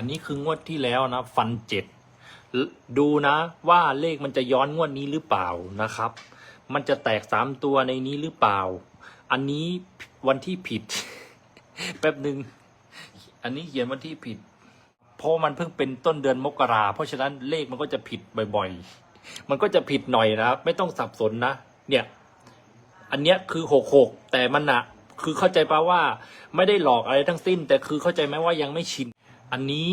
อันนี้คืองวดที่แล้วนะ ฟันเจ็ดดูนะว่าเลขมันจะย้อนงวดนี้หรือเปล่านะครับ มันจะแตกสามตัวในนี้หรือเปล่า อันนี้วันที่ผิด แป๊บหนึ่งอันนี้เขียนวันที่ผิด เพราะมันเพิ่งเป็นต้นเดือนมกราเพราะฉะนั้นเลขมันก็จะผิดบ่อยๆ มันก็จะผิดหน่อยนะครับ ไม่ต้องสับสนนะ เนี่ย อันเนี้ยคือหกหกแต่มันอะคือเข้าใจปะว่าไม่ได้หลอกอะไรทั้งสิ้น แต่คือเข้าใจไหมว่ายังไม่ชิน อันนี้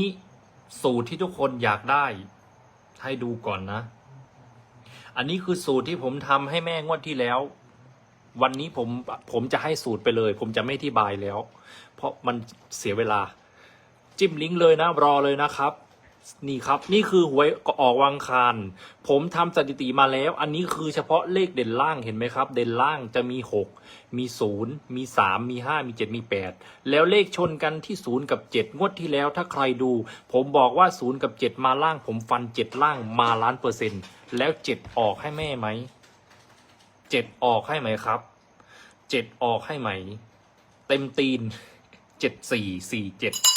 สูตรที่ทุกคนอยากได้ ให้ดูก่อนนะ อันนี้คือสูตรที่ผมทำให้แม่งวดที่แล้ว วันนี้ผมผมจะให้สูตรไปเลย ผมจะไม่อธิบายแล้ว เพราะมันเสียเวลา จิ้มลิงก์เลยนะรอเลยนะครับ นี่ครับ นี่คือหวยออกวังคาร ผมทำสถิติมาแล้ว อันนี้คือเฉพาะเลขเด่นล่างเห็นไหมครับ เด่นล่างจะมี 6 มี 0 มี 3 มี 5 มี 7 มี 8 แล้วเลขชนกันที่ 0 กับ 7 งวดที่แล้วถ้าใครดู ผมบอกว่า 0 กับ 7 มาล่าง ผมฟัน 7 ล่างมาล้านเปอร์เซ็นต์แล้ว 7 ออกให้แม่ไหม 7 ออกให้ไหมครับ 7 ออกให้ไหม เต็มตีน 7 4 4 7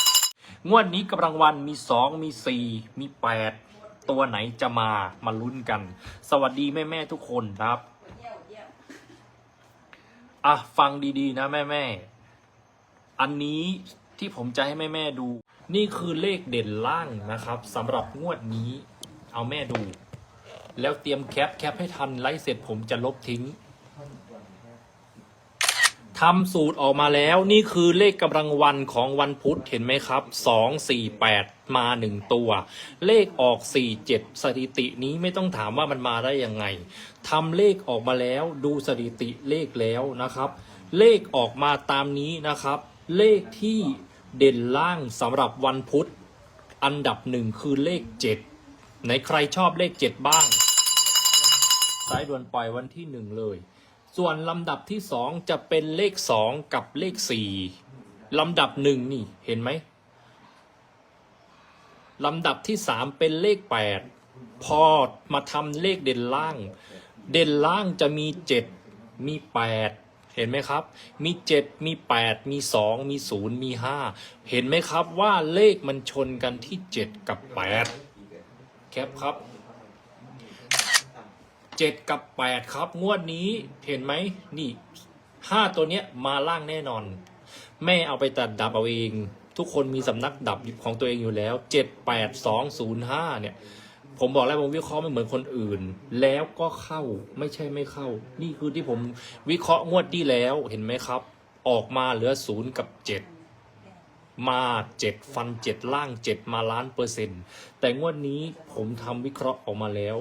งวดนี้กำลังวันมีสองมีสี่มีแปดตัวไหนจะมามาลุ้นกัน สวัสดีแม่แม่ๆทุกคนครับ อะ ฟังดีๆ นะแม่แม่ๆอันนี้ที่ผมจะให้แม่แม่ ๆ ดู นี่คือเลขเด่นล่างนะครับสำหรับงวดนี้เอาแม่ดู แล้วเตรียมแคปแคปให้ทันไลฟ์เสร็จผมจะลบทิ้ง ทำสูตรออกมาแล้วนี่คือเลขกำลังวันของวันพุธเห็นไหมครับสองสี่แปดมาหนึ่งตัว เลขออกสี่เจ็ดสถิตินี้ไม่ต้องถามว่ามันมาได้ยังไงทำเลขออกมาแล้วดูสถิติเลขแล้วนะครับ เลขออกมาตามนี้นะครับ เลขที่เด่นล่างสำหรับวันพุธ อันดับหนึ่งคือเลขเจ็ดไหนใครชอบเลขเจ็ดบ้าง สายด่วนปล่อยวันที่หนึ่งเลย ส่วนลำดับที่สองจะเป็นเลขสองกับเลขสี่ลำดับหนึ่งนี่เห็นไหมลำดับที่สามเป็นเลขแปดพอมาทำเลขเด่นล่าง เด่นล่างจะมีเจ็ดมีแปดเห็นไหมครับ มีเจ็ดมีแปดมีสองมีศูนย์มีห้าเห็นไหมครับว่าเลขมันชนกันที่เจ็ดกับแปดแคปครับ เจ็ดกับแปดครับ งวดนี้เห็นไหมนี่ห้าตัวเนี้ยมาล่างแน่นอน แม่เอาไปตัดดับเอาเอง ทุกคนมีสำนักดับของตัวเองอยู่แล้วเจ็ดแปดสองศูนย์ห้าเนี่ย ผมบอกแล้วผมวิเคราะห์ไม่เหมือนคนอื่น แล้วก็เข้าไม่ใช่ไม่เข้า นี่คือที่ผมวิเคราะห์งวดที่แล้วเห็นไหมครับ ออกมาเหลือศูนย์กับเจ็ดมาเจ็ดฟันเจ็ดล่างเจ็ดมาล้านเปอร์เซ็นต์แต่งวดนี้ผมทำวิเคราะห์ออกมาแล้ว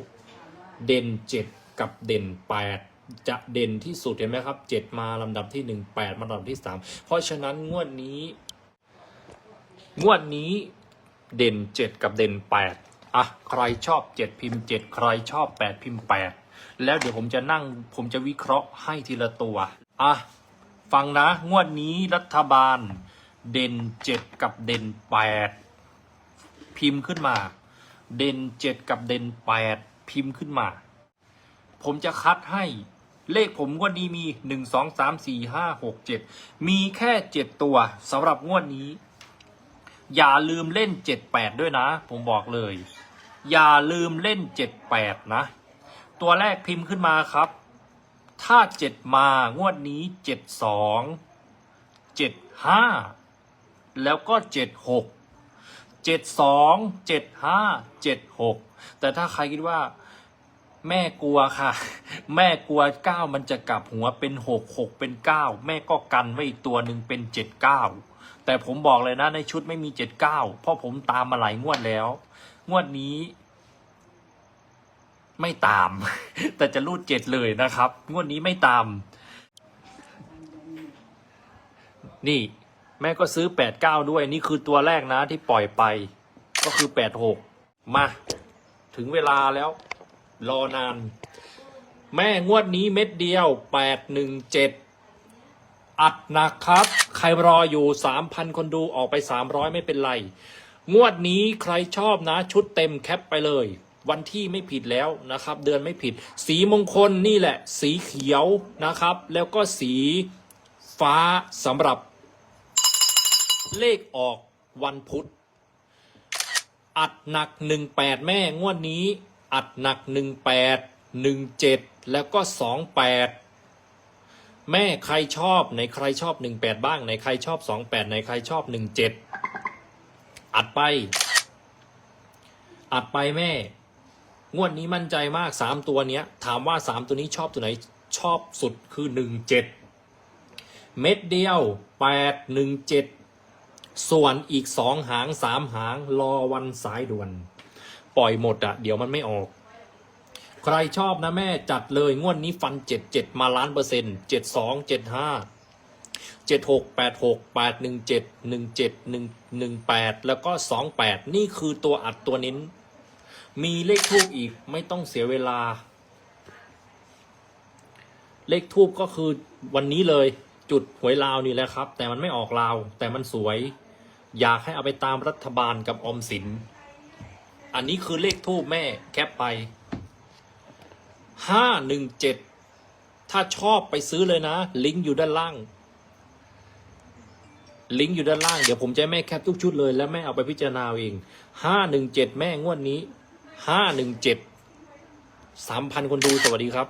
เด่นเจ็ดกับเด่นแปดจะเด่นที่สุดเห็นไหมครับเจ็ดมาลำดับที่หนึ่งแปดมาลำดับที่สามเพราะฉะนั้นงวดนี้ งวดนี้เด่นเจ็ดกับเด่นแปดอะ ใครชอบเจ็ดพิมพ์เจ็ดใครชอบแปดพิมพ์แปดแล้วเดี๋ยวผมจะนั่งผมจะวิเคราะห์ให้ทีละตัว อะ ฟังนะ งวดนี้รัฐบาล เด่นเจ็ดกับเด่นแปดพิมพ์ขึ้นมา เด่นเจ็ดกับเด่นแปด พิมพ์ขึ้นมา ผมจะคัดให้เลขผมงวดนี้มี 1 2 3 4 5 6 7 มีแค่ 7 ตัวสำหรับงวดนี้ อย่าลืมเล่น 78 ด้วยนะ ผมบอกเลย อย่าลืมเล่น 78 นะ ตัวแรกพิมพ์ขึ้นมาครับ ถ้า 7 มางวดนี้ 72 75 แล้วก็ 76 72 75 76 แต่ถ้าใครคิดว่าแม่กลัวค่ะ แม่กลัวเก้ามันจะกลับหัวเป็นหกหกเป็นเก้าแม่ก็กันไว้อีกตัวหนึ่งเป็นเจ็ดเก้าแต่ผมบอกเลยนะในชุดไม่มีเจ็ดเก้าเพราะผมตามมาหลายงวดแล้ว งวดนี้ ไม่ตาม แต่จะรูดเจ็ดเลยนะครับ งวดนี้ไม่ตาม นี่ แม่ก็ซื้อแปดเก้าด้วย นี่คือตัวแรกนะที่ปล่อยไป ก็คือแปดหกมา ถึงเวลาแล้ว รอนาน แม่งวดนี้เม็ดเดียวแปดหนึ่งเจ็ดอัดหนักครับ ใครรออยู่สามพันคนดูออกไปสามร้อยไม่เป็นไร งวดนี้ใครชอบนะ ชุดเต็มแคปไปเลย วันที่ไม่ผิดแล้วนะครับ เดือนไม่ผิด สีมงคลนี่แหละ สีเขียวนะครับ แล้วก็สีฟ้าสำหรับเลขออกวันพุธ อัดหนักหนึ่งแปดแม่งวดนี้ อัดหนักหนึ่งแปดหนึ่งเจ็ดแล้วก็สองแปดแม่ใครชอบในใครชอบหนึ่งแปดบ้างในใครชอบสองแปดในใครชอบหนึ่งเจ็ดอัดไป อัดไปแม่ งวดนี้มั่นใจมากสามตัวเนี้ย ถามว่าสามตัวนี้ชอบตัวไหนชอบสุดคือหนึ่งเจ็ดเม็ดเดียวแปดหนึ่งเจ็ด ส่วนอีกสองหางสามหางรอวันสายด่วน ปล่อยหมดอะเดี๋ยวมันไม่ออก ใครชอบนะแม่จัดเลยงวดนี้ฟันเจ็ดเจ็ดมาล้านเปอร์เซ็นต์เจ็ดสองเจ็ดห้าเจ็ดหกแปดหกแปดหนึ่งเจ็ดหนึ่งเจ็ดหนึ่งหนึ่งแปดแล้วก็สองแปดนี่คือตัวอัดตัวเน้น มีเลขทูบอีกไม่ต้องเสียเวลา เลขทูบก็คือวันนี้เลยจุดหวยลาวนี่แหละครับ แต่มันไม่ออกลาว แต่มันสวย อยากให้เอาไปตามรัฐบาลกับออมสิน อันนี้คือเลขทูบแม่แคปไปห้าหนึ่งเจ็ดถ้าชอบไปซื้อเลยนะ ลิงก์อยู่ด้านล่าง ลิงก์อยู่ด้านล่าง เดี๋ยวผมจะแม่แคปทุกชุดเลยแล้วแม่เอาไปพิจารณาเอาเองห้าหนึ่งเจ็ดแม่งวดนี้ห้าหนึ่งเจ็ดสามพันคนดูสวัสดีครับ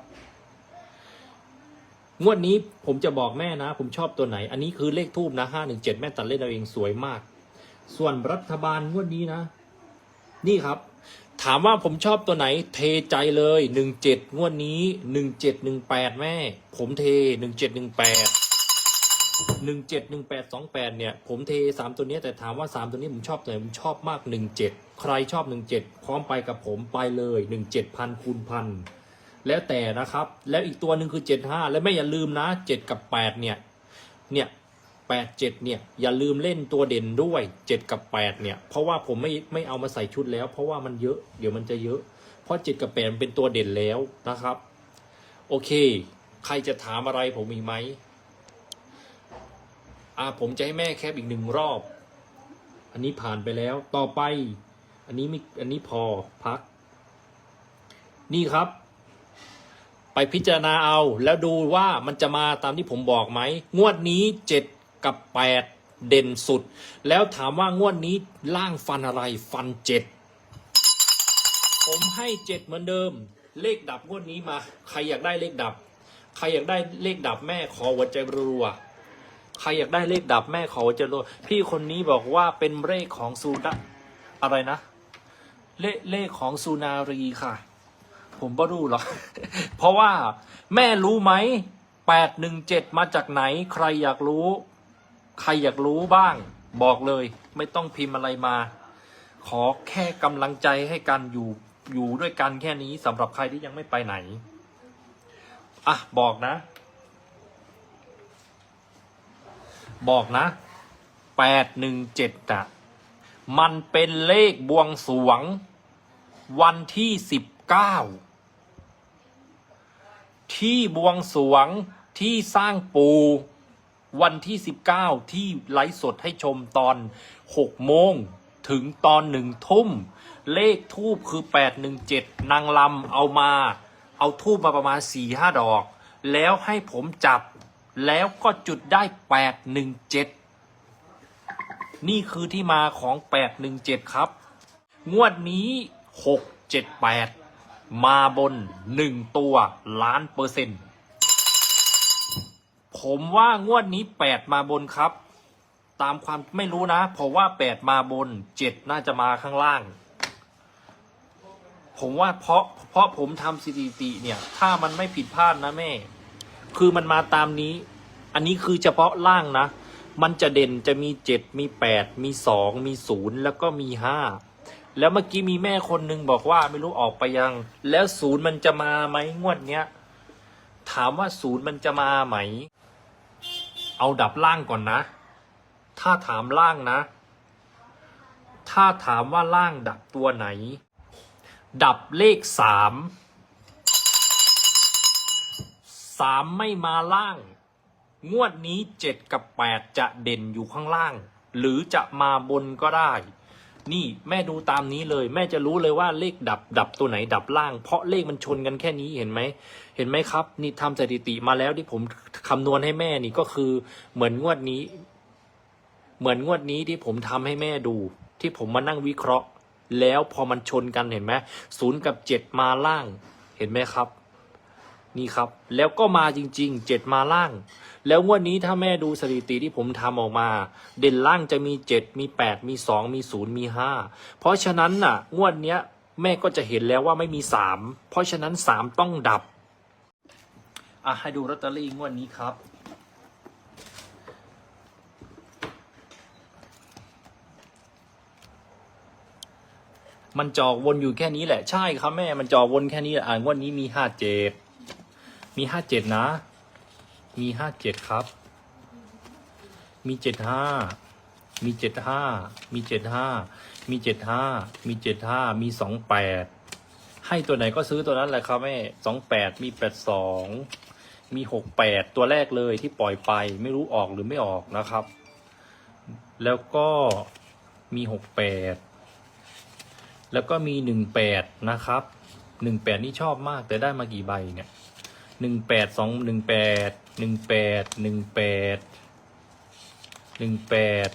งวดนี้ผมจะบอกแม่นะ ผมชอบตัวไหน อันนี้คือเลขทูบนะห้าหนึ่งเจ็ดแม่ตัดเล่นเอาเองสวยมาก ส่วนรัฐบาลงวดนี้นะ นี่ครับ ถามว่าผมชอบตัวไหน เทใจเลยหนึ่งเจ็ดงวดนี้หนึ่งเจ็ดหนึ่งแปดแม่ ผมเทหนึ่งเจ็ดหนึ่งแปดหนึ่งเจ็ดหนึ่งแปดสองแปดเนี่ย ผมเทสามตัวนี้แต่ถามว่าสามตัวนี้ผมชอบตัวไหนผมชอบมากหนึ่งเจ็ดใครชอบหนึ่งเจ็ดพร้อมไปกับผมไปเลยหนึ่งเจ็ดพันคูณพันแล้วแต่นะครับ แล้วอีกตัวหนึ่งคือเจ็ดห้าและไม่อย่าลืมนะเจ็ดกับแปดเนี่ย เนี่ย แปดเจ็ดเนี่ยอย่าลืมเล่นตัวเด่นด้วยเจ็ดกับแปดเนี่ย เพราะว่าผมไม่ไม่เอามาใส่ชุดแล้ว เพราะว่ามันเยอะเดี๋ยวมันจะเยอะ เพราะเจ็ดกับแปดมันเป็นตัวเด่นแล้วนะครับ โอเค ใครจะถามอะไรผมมีไหมอ่าผมจะให้แม่แคปอีกหนึ่งรอบ อันนี้ผ่านไปแล้วต่อไป อันนี้ไม่อันนี้พอพัก นี่ครับไปพิจารณาเอาแล้วดูว่ามันจะมาตามที่ผมบอกไหม งวดนี้เจ็ด กับแปดเด่นสุด แล้วถามว่างวดนี้ล่างฟันอะไรฟันเจ็ดผมให้เจ็ดเหมือนเดิม เลขดับงวดนี้มา ใครอยากได้เลขดับ ใครอยากได้เลขดับแม่ขอหัวใจรัวใครอยากได้เลขดับแม่ขอหัวใจรัวพี่คนนี้บอกว่าเป็นเลขของซูดะอะไรนะ เลขเลขของซูนารีค่ะ ผมบ่รู้หรอกเพราะว่าแม่รู้ไหมแปดหนึ่งเจ็ดมาจากไหน ใครอยากรู้ ใครอยากรู้บ้าง บอกเลย ไม่ต้องพิมพ์อะไรมา ขอแค่กำลังใจให้กันอยู่อยู่ด้วยกันแค่นี้สำหรับใครที่ยังไม่ไปไหน อะ บอกนะ บอกนะแปดหนึ่งเจ็ดอะมันเป็นเลขบวงสรวง วันที่สิบเก้าที่บวงสรวงที่สร้างปู วันที่สิบเก้าที่ไลฟ์สดให้ชมตอนหกโมง ถึงตอนหนึ่งทุ่ม เลขทูบคือแปดหนึ่งเจ็ดนางลำเอามา เอาทูบมาประมาณสี่ห้าดอก แล้วให้ผมจับ แล้วก็จุดได้แปดหนึ่งเจ็ดนี่คือที่มาของ 817 ครับ งวดนี้ 678 มาบน 1 ตัวล้านเปอร์เซ็นต์ ผมว่างวดนี้8มาบนครับ ตามความไม่รู้นะผมว่า8มาบน7น่าจะมาข้างล่าง ผมว่าเพราะเพราะผมทำสถิติเนี่ย ถ้ามันไม่ผิดพลาดนะแม่ คือมันมาตามนี้ อันนี้คือเฉพาะล่างนะ มันจะเด่นจะมีเจ็ดมีแปดมีสองมีศูนย์แล้วก็มีห้าแล้วเมื่อกี้มีแม่คนหนึ่งบอกว่าไม่รู้ออกไปยัง แล้วศูนย์มันจะมาไหมงวดเนี้ยถามว่าศูนย์มันจะมาไหม เอาดับล่างก่อนนะ ถ้าถามล่างนะ ถ้าถามว่าล่างดับตัวไหน ดับเลขสามสามไม่มาล่าง งวดนี้เจ็ดกับแปดจะเด่นอยู่ข้างล่าง หรือจะมาบนก็ได้ นี่แม่ดูตามนี้เลย แม่จะรู้เลยว่าเลขดับดับตัวไหนดับล่าง เพราะเลขมันชนกันแค่นี้เห็นไหมเห็นไหมครับ นี่ทำสถิติมาแล้วที่ผมคำนวณให้แม่นี่ก็คือเหมือนงวดนี้ เหมือนงวดนี้ที่ผมทำให้แม่ดู ที่ผมมานั่งวิเคราะห์ แล้วพอมันชนกันเห็นไหมศูนย์กับเจ็ดมาล่าง เห็นไหมครับ นี่ครับ แล้วก็มาจริงๆเจ็ดมาล่าง แล้วงวดนี้ถ้าแม่ดูสถิติที่ผมทำออกมา เด่นล่างจะมีเจ็ดมีแปดมีสองมีศูนย์มีห้าเพราะฉะนั้นน่ะ งวดเนี้ยแม่ก็จะเห็นแล้วว่าไม่มีสามเพราะฉะนั้นสามต้องดับ อะ ให้ดูลอตเตอรี่งวดนี้ครับมันจอกวนอยู่แค่นี้แหละใช่ครับแม่มันจอกวนแค่นี้อ่างวดนี้มีห้าเจ็ด มีห้าเจ็ดนะ มีห้าเจ็ดครับ มีเจ็ดห้า มีเจ็ดห้า มีเจ็ดห้า มีเจ็ดห้า มีเจ็ดห้า มีสองแปด ให้ตัวไหนก็ซื้อตัวนั้นแหละครับแม่สองแปด มีแปดสอง มีหกแปดตัวแรกเลยที่ปล่อยไป ไม่รู้ออกหรือไม่ออกนะครับ แล้วก็มีหกแปด แล้วก็มีหนึ่งแปดนะครับหนึ่งแปดนี่ชอบมากแต่ได้มากี่ใบเนี่ย หนึ่งแปดสองหนึ่งแปดหนึ่งแปดหนึ่งแปดหนึ่งแปด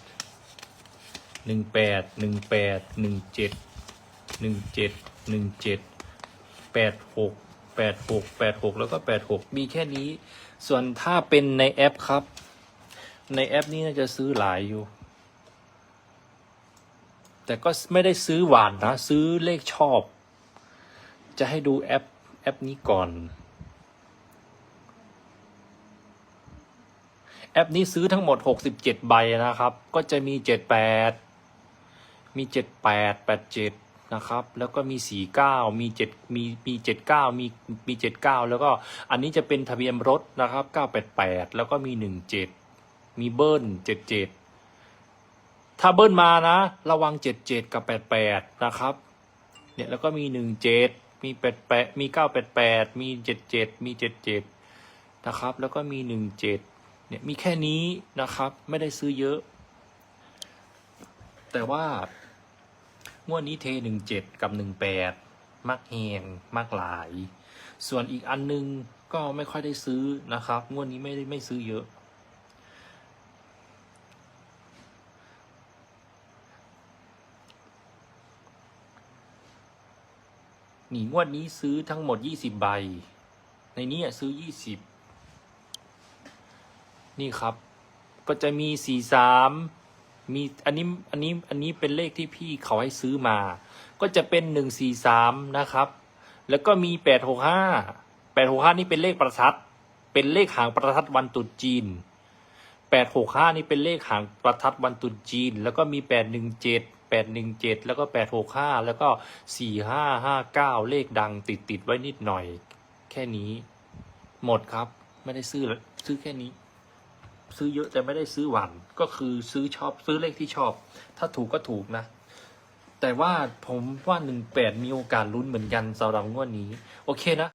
หนึ่งแปดหนึ่งแปดหนึ่งเจ็ดหนึ่งเจ็ดหนึ่งเจ็ดแปดหกแปดหกแปดหกแล้วก็แปดหกมีแค่นี้ ส่วนถ้าเป็นในแอปครับ ในแอปนี้น่าจะซื้อหลายอยู่ แต่ก็ไม่ได้ซื้อหวานนะ ซื้อเลขชอบ จะให้ดูแอปแอปนี้ก่อน แอปนี้ซื้อทั้งหมด 67 ใบนะครับ ก็จะมี 78 มี 78 87 นะครับ แล้วก็มี 49 มี 7 มี มี 79 มี มี 79 แล้วก็อันนี้จะเป็นทะเบียนรถนะครับ 988 แล้วก็มี 17 มีเบิ้ล 77 ถ้าเบิ้ลมานะ ระวัง 77 กับ 88 นะครับ เนี่ยแล้วก็มี 17 มี 88 มี 988 มี 77 มี 77 นะครับ แล้วก็มี 17 เนี่ยมีแค่นี้นะครับ ไม่ได้ซื้อเยอะ แต่ว่างวดนี้เทหนึ่งเจ็ดกับหนึ่งแปดมักแหงมักหลาย ส่วนอีกอันนึงก็ไม่ค่อยได้ซื้อนะครับ งวดนี้ไม่ได้ไม่ซื้อเยอะนี่งวดนี้ซื้อทั้งหมดยี่สิบใบ ในนี้ซื้อยี่สิบ นี่ครับ ก็จะมีสี่สามมีอันนี้อันนี้อันนี้เป็นเลขที่พี่เขาให้ซื้อมา ก็จะเป็นหนึ่งสี่สามนะครับ แล้วก็มีแปดหกห้าแปดหกห้านี่เป็นเลขประทัด เป็นเลขหางประทัดวันตรุษจีนแปดหกห้านี่เป็นเลขหางประทัดวันตรุษจีน แล้วก็มีแปดหนึ่งเจ็ดแปดหนึ่งเจ็ดแล้วก็แปดหกห้าแล้วก็สี่ห้าห้าเก้าเลขดังติดติดๆไว้นิดหน่อย แค่นี้ หมดครับ ไม่ได้ซื้อซื้อแค่นี้ ซื้อเยอะแต่ไม่ได้ซื้อหวันก็คือซื้อชอบซื้อเลขที่ชอบ ถ้าถูกก็ถูกนะ แต่ว่าผมว่าหนึ่งแปดมีโอกาสลุ้นเหมือนกันสำหรับงวดนี้ โอเคนะ